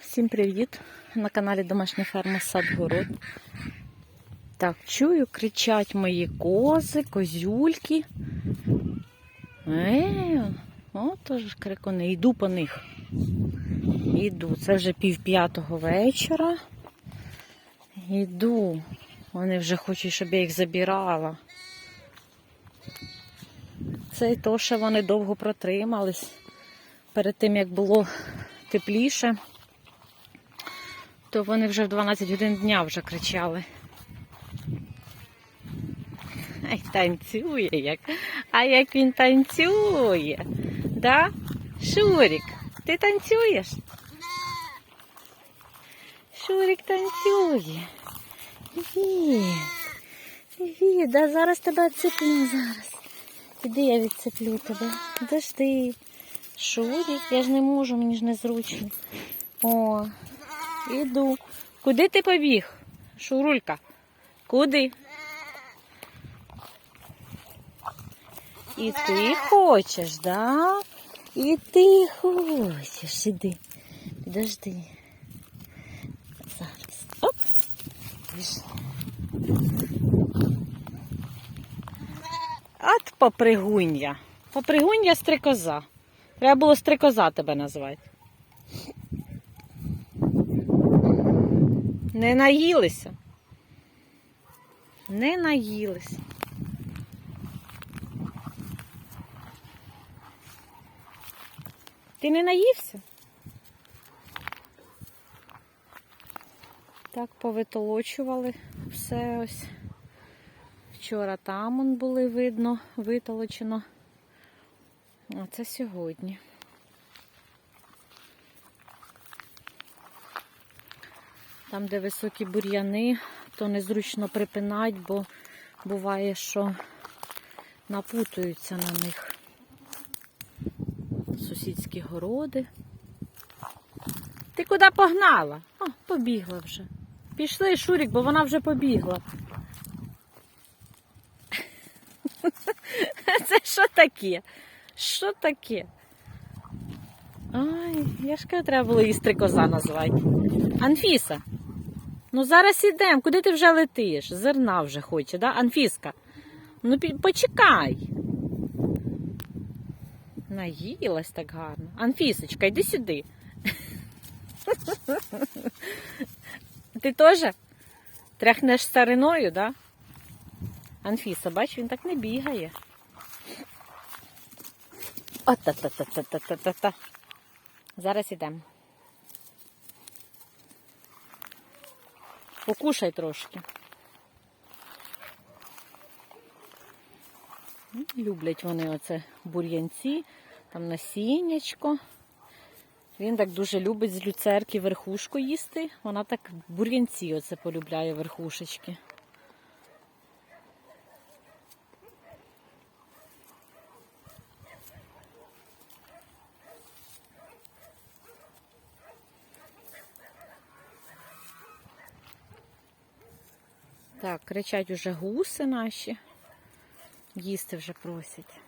Всім привіт! На каналі Домашня ферма Садгород. Так, чую, кричать мої кози, козюльки. Е, о, теж крикуни. Йду по них. Йду. Це вже пів п'ятого вечора. Йду. Вони вже хочуть, щоб я їх забирала. Це й то, що вони довго протримались. Перед тим, як було тепліше, то вони вже в 12 годин дня вже кричали. Ай, танцює як. А як він танцює. Да? Шурик, ти танцюєш? Шурик танцює. Привіт. Привіт, да зараз тебе відцеплю зараз. Іди я відцеплю тебе. Подожди. Шурик, я ж не можу, мені ж незручно. О, іду. Куди ти побіг? Шурулька? Куди? І ти хочеш, да? І ти хочеш. Іди. Підожди. Зараз. Оп. От попригунья. Попригунья стрикоза. Треба було стрикоза тебе назвати. Не наїлися. Не наїлися. Ти не наївся? Так повитолочували все ось. Вчора там були видно, витолочено. А це сьогодні. Там, де високі бур'яни, то незручно припинати, бо буває, що напутуються на них сусідські городи. Ти куди погнала? О, побігла вже. Пішли, Шурік, бо вона вже побігла. Це що таке? Що таке? Ай, я ж кажу, треба було її стрикоза назвати. Анфіса, ну зараз ідемо. Куди ти вже летиш? Зерна вже хоче, да? Анфіска? Ну почекай. Наїлась так гарно. Анфісочка, йди сюди. Ти теж тряхнеш стариною, да? Анфіса, бач, він так не бігає. Зараз ідемо. Покушай трошки. Люблять вони оце бур'янці, там насіннячко. Він так дуже любить з люцерки верхушку їсти. Вона так бур'янці оце полюбляє верхушечки. Так, кричать уже гуси наші. Їсти вже просять.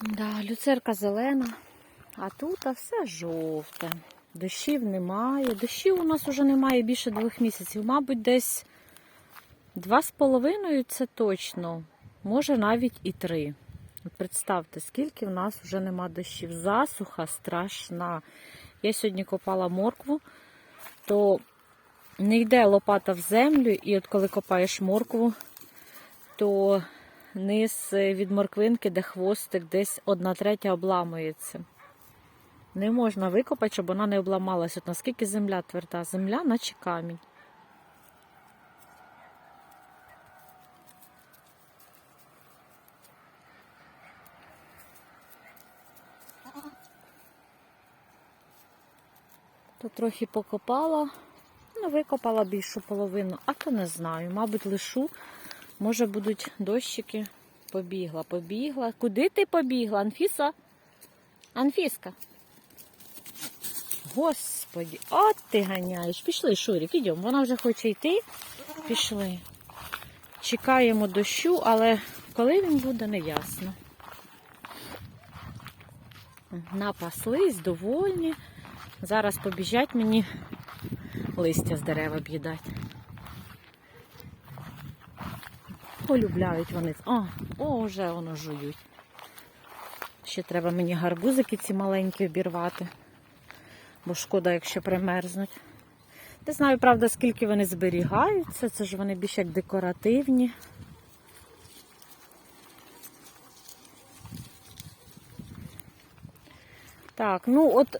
Да, люцерка зелена, а тут а все жовте. Дощів немає. Дощів у нас вже немає більше двох місяців. Мабуть, десь два з половиною це точно. Може навіть і три. Представте, скільки в нас вже нема дощів. Засуха страшна. Я сьогодні копала моркву, то не йде лопата в землю, і от коли копаєш моркву, то низ від морквинки, де хвостик, десь одна третя обламується. Не можна викопати, щоб вона не обламалась. От наскільки земля тверда, земля наче камінь. То трохи покопала, ну, викопала більшу половину, а то не знаю. Мабуть, лишу. Може будуть дощики. Побігла, побігла. Куди ти побігла, Анфіса? Анфіска. Господі, от ти ганяєш. Пішли, Шурік, ідемо. Вона вже хоче йти. Пішли. Чекаємо дощу, але коли він буде, не ясно. Напаслись, довольні. Зараз побіжать мені листя з дерева об'їдати. Полюбляють вони. О, о, вже воно жують. Ще треба мені гарбузики ці маленькі обірвати, бо шкода, якщо примерзнуть. Не знаю, правда, скільки вони зберігаються, це ж вони більш як декоративні. Так, ну от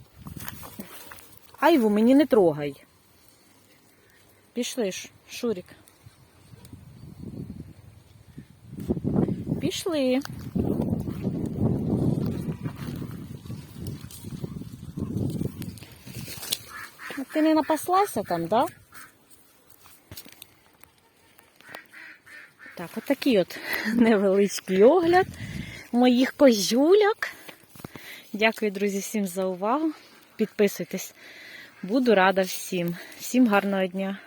айву мені не трогай. Пішли ж, Шурік. Пішли. Ти не напаслася там, да? Так, отакий от невеличкий огляд моїх козюляк. Дякую, друзі, всім за увагу. Підписуйтесь. Буду рада всім. Всім гарного дня.